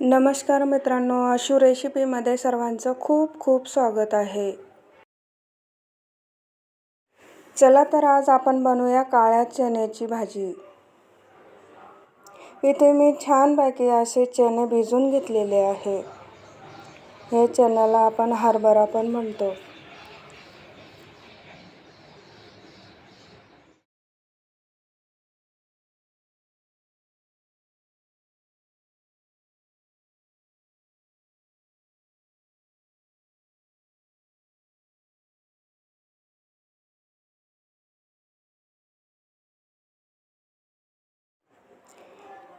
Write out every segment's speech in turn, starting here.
नमस्कार मित्रांनो आशू रेसिपीमध्ये सर्वांचं खूप खूप स्वागत आहे. चला तर आज आपण बनवूया काळ्या चण्याची भाजी. इथे मी छानपैकी असे चणे भिजून घेतलेले आहे. हे चण्याला आपण हरभरा पण म्हणतो.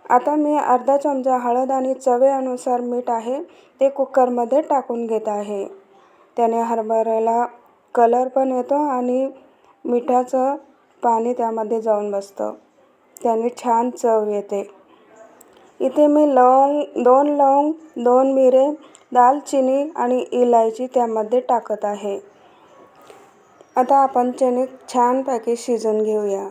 आता मी अर्धा चमचा हळद आणि चवीनुसार मीठ आहे ते कुकरमध्ये टाकून घेत आहे. त्याने हरभऱ्याला कलर पण येतो आणि मिठाचं पाणी त्यामध्ये जाऊन बसतं. त्याने छान चव येते. इथे मी लवंग दोन लवंग दोन मिरे दालचिनी आणि इलायची त्यामध्ये टाकत आहे. आता आपण चणे छानपैकी शिजून घेऊया.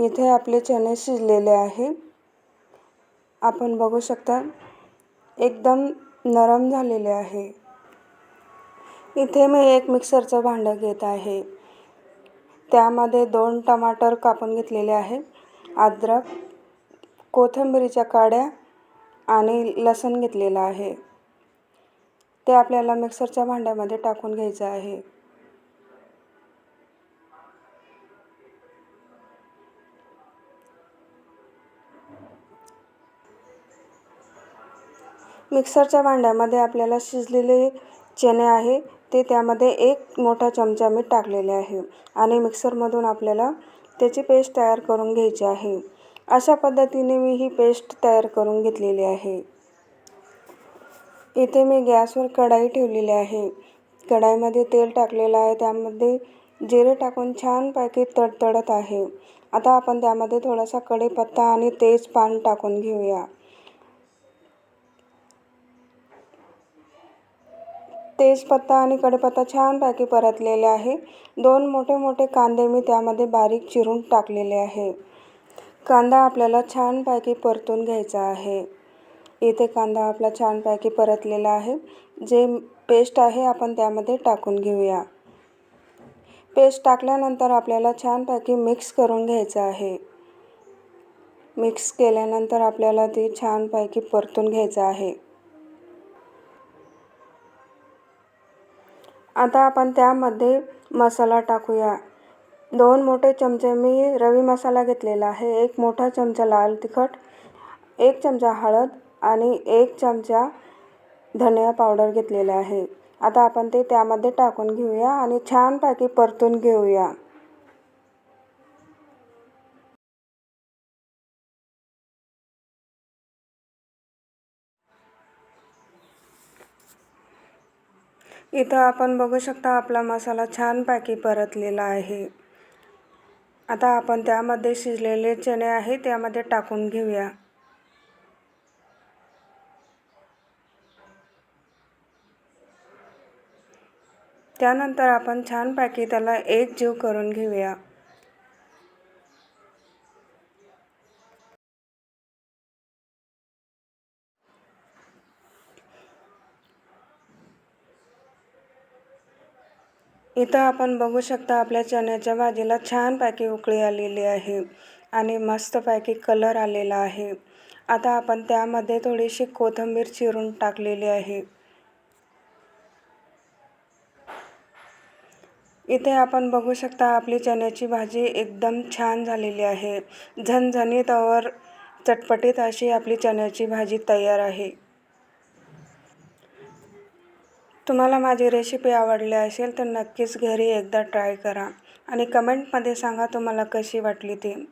इथे आपले चणे शिजलेले आहे. आपण बघू शकता एकदम नरम झालेले आहे. इथे मी एक मिक्सरचं भांडं घेत आहे. त्यामध्ये दोन टमाटर कापून घेतलेले आहे अद्रक कोथिंबीरीच्या काड्या आणि लसूण घेतलेलं आहे. ते आपल्याला मिक्सरच्या भांड्यामध्ये टाकून घ्यायचं आहे. मिक्सरच्या भांड्यामध्ये आपल्याला शिजलेले चणे आहे ते त्यामध्ये एक मोठा चमचा मीठ टाकलेले आहे आणि मिक्सरमधून आपल्याला त्याची पेस्ट तयार करून घ्यायची आहे. अशा पद्धतीने मी ही पेस्ट तयार करून घेतलेली आहे. इथे मी गॅसवर कढाई ठेवलेली आहे. कढाईमध्ये तेल टाकलेलं आहे त्यामध्ये जिरे टाकून छानपैकी तडतडत आहे. आता आपण त्यामध्ये थोडासा कढीपत्ता आणि तेजपान टाकून घेऊया. तेजपत्ता आणि कढीपत्ता छानपैकी परतलेले आहे. दोन मोठे मोठे कांदे मी त्यामध्ये बारीक चिरून टाकलेले आहे. कांदा आपल्याला छानपैकी परतून घ्यायचा आहे. इथे कांदा आपला छानपैकी परतलेला आहे. जे पेस्ट आहे आपण त्यामध्ये टाकून घेऊया. पेस्ट टाकल्यानंतर आपल्याला छानपैकी मिक्स करून घ्यायचं आहे. मिक्स केल्यानंतर आपल्याला ती छानपैकी परतून घ्यायचं आहे. आता आपण त्यामध्ये मसाला टाकूया. दोन मोठे चमचे मी रवी मसाला घेतलेला आहे. एक मोठा चमचा लाल तिखट एक चमचा हळद आणि एक चमचा धनिया पावडर घेतलेला आहे. आता आपण ते त्यामध्ये टाकून घेऊया आणि छानपैकी परतून घेऊया. इथं आपण बघू शकता आपला मसाला छानपैकी परतलेला आहे. आता आपण त्यामध्ये शिजलेले चणे आहे त्यामध्ये टाकून घेऊया. त्यानंतर आपण छानपैकी त्याला एक जीव करून घेऊया. इथं आपण बघू शकता आपल्या चण्याच्या भाजीला छानपैकी उकळी आलेली आहे आणि मस्तपैकी कलर आलेला आहे. आता आपण त्यामध्ये थोडीशी कोथिंबीर चिरून टाकलेली आहे. इथे आपण बघू शकता आपली चण्याची भाजी एकदम छान झालेली आहे. झणझणीत और चटपटीत अशी आपली चण्याची भाजी तयार आहे. तुम्हाला माझी रेसिपी आवडली असेल तर नक्कीच घरी एकदा ट्राय करा आणि कमेंटमध्ये सांगा तुम्हाला कशी वाटली ती.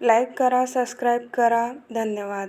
लाईक करा सबस्क्राईब करा. धन्यवाद.